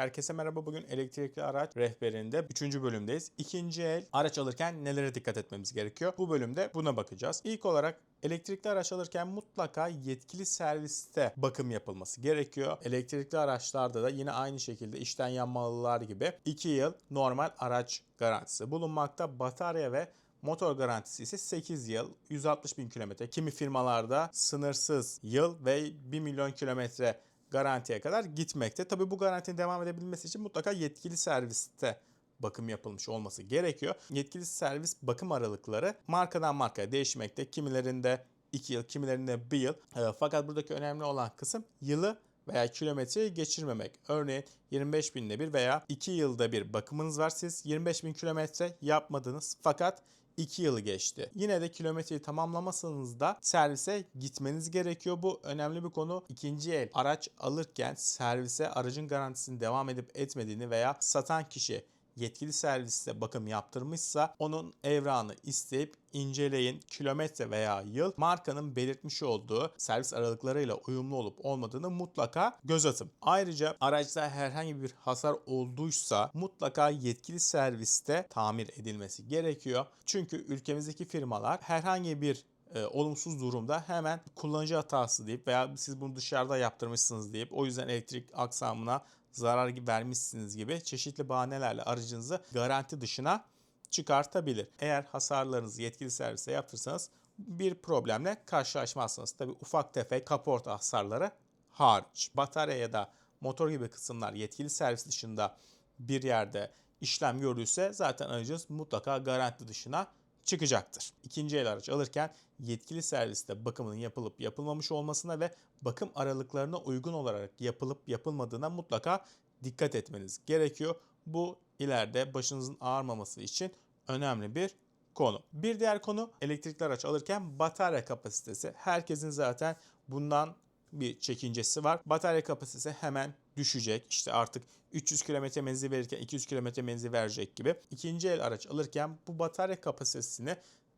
Herkese merhaba. Bugün elektrikli araç rehberinde 3. bölümdeyiz. İkinci el araç alırken nelere dikkat etmemiz gerekiyor? Bu bölümde buna bakacağız. İlk olarak Elektrikli araç alırken mutlaka yetkili serviste bakım yapılması gerekiyor. Elektrikli araçlarda da yine aynı şekilde işten yanmalılar gibi 2 yıl normal araç garantisi bulunmakta. Batarya ve Motor garantisi ise 8 yıl, 160 bin kilometre. Kimi firmalarda sınırsız yıl ve 1 milyon kilometre garantiye kadar gitmekte. Tabi bu garantinin devam edebilmesi için mutlaka yetkili serviste bakım yapılmış olması gerekiyor. Yetkili servis bakım aralıkları markadan markaya değişmekte. Kimilerinde 2 yıl, kimilerinde 1 yıl. E, Fakat buradaki önemli olan kısım yılı veya kilometreyi geçirmemek. Örneğin 25 binde bir veya 2 yılda bir bakımınız var. Siz 25 bin kilometre yapmadınız fakat 2 yılı geçti. Yine de kilometreyi tamamlamasanız da servise gitmeniz gerekiyor. Bu önemli bir konu. İkinci el araç alırken servise aracın garantisinin devam edip etmediğini veya satan kişi yetkili serviste bakım yaptırmışsa onun evrağını isteyip inceleyin. Kilometre veya yıl markanın belirtmiş olduğu servis aralıklarıyla uyumlu olup olmadığını mutlaka göz atın. Ayrıca araçta herhangi bir hasar olduysa mutlaka yetkili serviste tamir edilmesi gerekiyor. Çünkü ülkemizdeki firmalar herhangi bir e, olumsuz durumda hemen kullanıcı hatası deyip veya siz bunu dışarıda yaptırmışsınız deyip o yüzden elektrik aksamına zarar vermişsiniz gibi çeşitli bahanelerle aracınızı garanti dışına çıkartabilir. Eğer hasarlarınızı yetkili servise yaptırsanız bir problemle karşılaşmazsınız. Tabi ufak tefek kaporta hasarları hariç. Batarya ya da motor gibi kısımlar yetkili servis dışında bir yerde işlem gördüyse zaten aracınız mutlaka garanti dışına çıkacaktır. İkinci el araç alırken yetkili serviste bakımının yapılıp yapılmamış olmasına ve bakım aralıklarına uygun olarak yapılıp yapılmadığına mutlaka dikkat etmeniz gerekiyor. Bu ileride başınızın ağrımaması için önemli bir konu. Bir diğer konu elektrikli araç alırken batarya kapasitesi. Herkesin zaten bundan bir çekincesi var. Batarya kapasitesi hemen düşecek. İşte artık 300 km menzil verirken 200 km menzil verecek gibi. İkinci el araç alırken bu batarya kapasitesini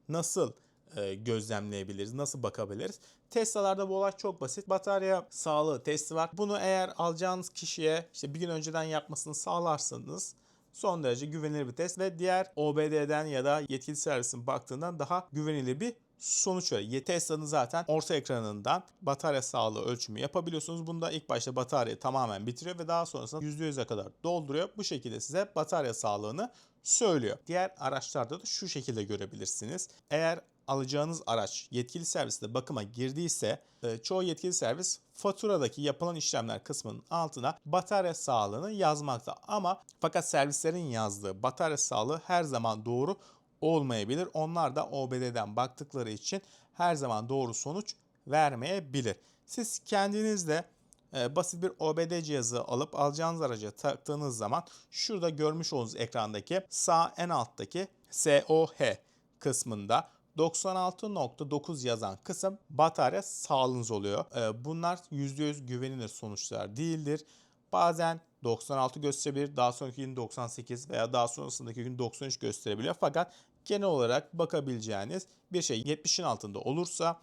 nasıl e, gözlemleyebiliriz? Nasıl bakabiliriz? Tesla'larda bu olay çok basit. Batarya sağlığı testi var. Bunu eğer alacağınız kişiye işte bir gün önceden yapmasını sağlarsanız son derece güvenilir bir test ve diğer OBD'den ya da yetkili servisin baktığından daha güvenilir bir sonuç veriyor. Tesla'nın zaten orta ekranından batarya sağlığı ölçümü yapabiliyorsunuz. Bunda ilk başta bataryayı tamamen bitiriyor ve daha sonrasında %100'e kadar dolduruyor. Bu şekilde size batarya sağlığını söylüyor. Diğer araçlarda da şu şekilde görebilirsiniz. Eğer alacağınız araç yetkili serviste bakıma girdiyse e, çoğu yetkili servis faturadaki yapılan işlemler kısmının altına batarya sağlığını yazmakta. Ama fakat servislerin yazdığı batarya sağlığı her zaman doğru olmayabilir. Onlar da OBD'den baktıkları için her zaman doğru sonuç vermeyebilir. Siz kendiniz de e, basit bir OBD cihazı alıp alacağınız araca taktığınız zaman şurada görmüş olduğunuz ekrandaki sağ en alttaki SOH kısmında 96.9 yazan kısım batarya sağlığınız oluyor. E, bunlar %100 güvenilir sonuçlar değildir. Bazen 96 gösterebilir, daha sonraki gün 98 veya daha sonrasındaki gün 93 gösterebiliyor. Fakat genel olarak bakabileceğiniz bir şey 70'in altında olursa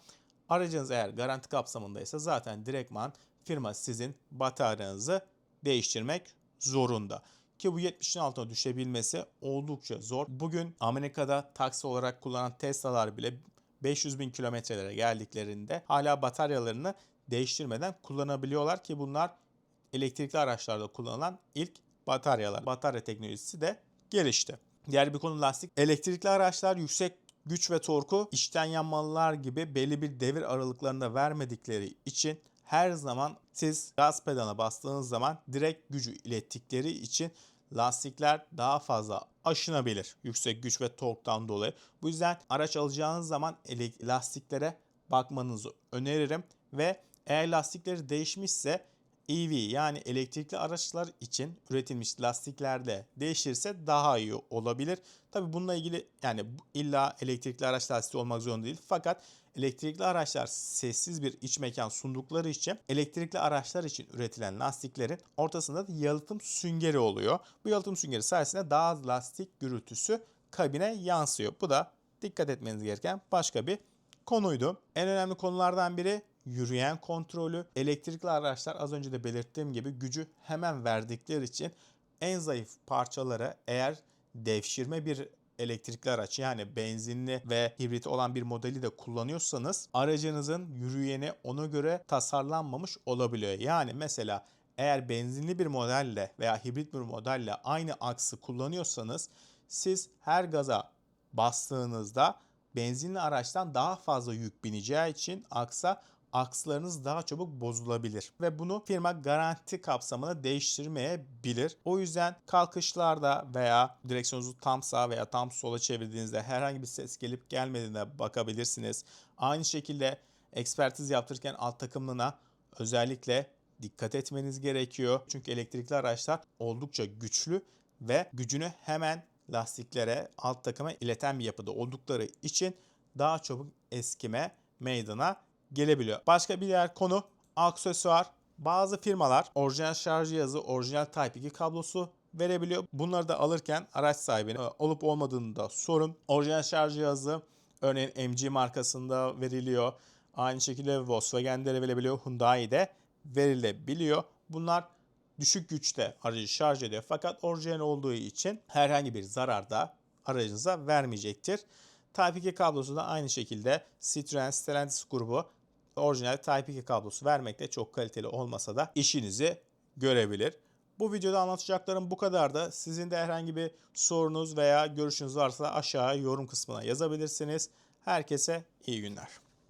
aracınız eğer garanti kapsamındaysa zaten direktman firma sizin bataryanızı değiştirmek zorunda. Ki bu 70'in altına düşebilmesi oldukça zor. Bugün Amerika'da taksi olarak kullanan Tesla'lar bile 500 bin kilometrelere geldiklerinde hala bataryalarını değiştirmeden kullanabiliyorlar ki bunlar elektrikli araçlarda kullanılan ilk bataryalar. Batarya teknolojisi de gelişti. Diğer bir konu lastik. Elektrikli araçlar yüksek güç ve torku içten yanmalılar gibi belli bir devir aralıklarında vermedikleri için her zaman siz gaz pedalına bastığınız zaman direkt gücü ilettikleri için lastikler daha fazla aşınabilir yüksek güç ve torktan dolayı. Bu yüzden araç alacağınız zaman lastiklere bakmanızı öneririm ve eğer lastikleri değişmişse EV yani elektrikli araçlar için üretilmiş lastiklerde değişirse daha iyi olabilir. Tabi bununla ilgili yani illa elektrikli araç lastiği olmak zorunda değil. Fakat elektrikli araçlar sessiz bir iç mekan sundukları için elektrikli araçlar için üretilen lastiklerin ortasında da yalıtım süngeri oluyor. Bu yalıtım süngeri sayesinde daha az lastik gürültüsü kabine yansıyor. Bu da dikkat etmeniz gereken başka bir konuydu. En önemli konulardan biri yürüyen kontrolü. Elektrikli araçlar az önce de belirttiğim gibi gücü hemen verdikleri için en zayıf parçaları eğer devşirme bir elektrikli araç yani benzinli ve hibrit olan bir modeli de kullanıyorsanız aracınızın yürüyeni ona göre tasarlanmamış olabiliyor. Yani mesela eğer benzinli bir modelle veya hibrit bir modelle aynı aksı kullanıyorsanız siz her gaza bastığınızda benzinli araçtan daha fazla yük bineceği için aksa akslarınız daha çabuk bozulabilir ve bunu firma garanti kapsamında değiştirmeyebilir. O yüzden kalkışlarda veya direksiyonunuzu tam sağa veya tam sola çevirdiğinizde herhangi bir ses gelip gelmediğine bakabilirsiniz. Aynı şekilde ekspertiz yaptırırken alt takımlığına özellikle dikkat etmeniz gerekiyor. Çünkü elektrikli araçlar oldukça güçlü ve gücünü hemen lastiklere, alt takıma ileten bir yapıda oldukları için daha çabuk eskime meydana gelebiliyor. Başka bir diğer konu aksesuar. Bazı firmalar orijinal şarj cihazı, orijinal Type-2 kablosu verebiliyor. Bunları da alırken araç sahibine olup olmadığını da sorun. Orijinal şarj cihazı örneğin MG markasında veriliyor. Aynı şekilde Volkswagen'de de verilebiliyor. Hyundai'de verilebiliyor. Bunlar düşük güçte aracı şarj ediyor. Fakat orijinal olduğu için herhangi bir zarar da aracınıza vermeyecektir. Type-2 kablosu da aynı şekilde Citroen Stellantis grubu orijinal Type-2 kablosu vermekte çok kaliteli olmasa da işinizi görebilir. Bu videoda anlatacaklarım bu kadar da sizin de herhangi bir sorunuz veya görüşünüz varsa aşağıya yorum kısmına yazabilirsiniz. Herkese iyi günler.